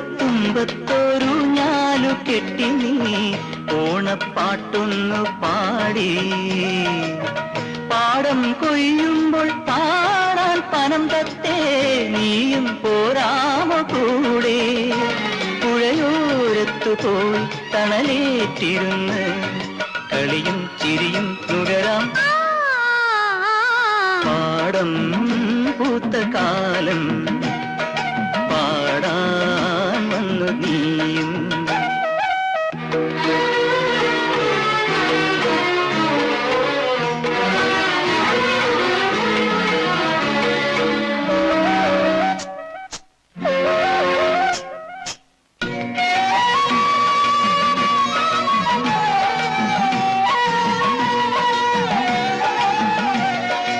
ചെരുവത്തൊരു ഞാലു കെട്ടി നീ ഓണപ്പാട്ടൊന്നു പാടി. പാടം കൊയ്യുമ്പോൾ പാടാൻ പനം തത്തേ നീയും പോരാമോ കൂടെ. പുഴയോരത്തു പോയി തണലേറ്റിരുന്ന് കളിയും ചിരിയും നുകരാം പാടം പൂത്ത കാലം